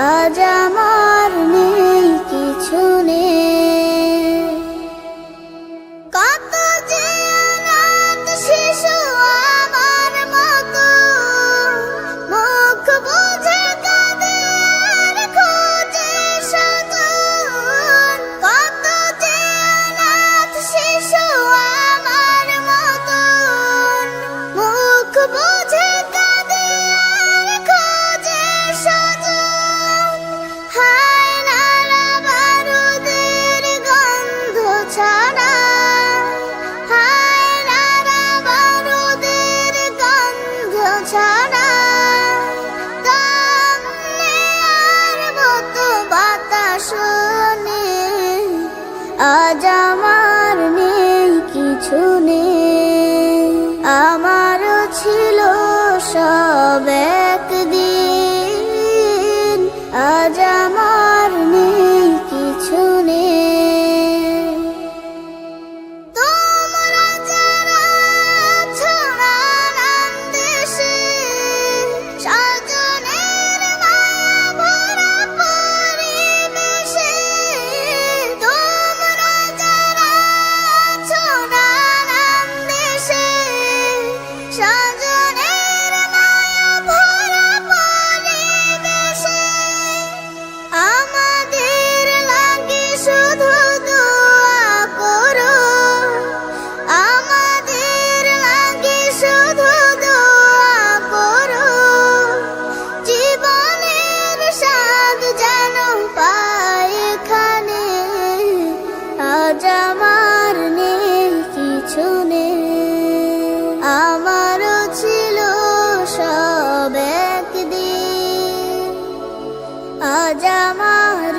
আজ আজ আমার নেই কিছু নেই। আমারও ছিল সব একদিন। আজ আমার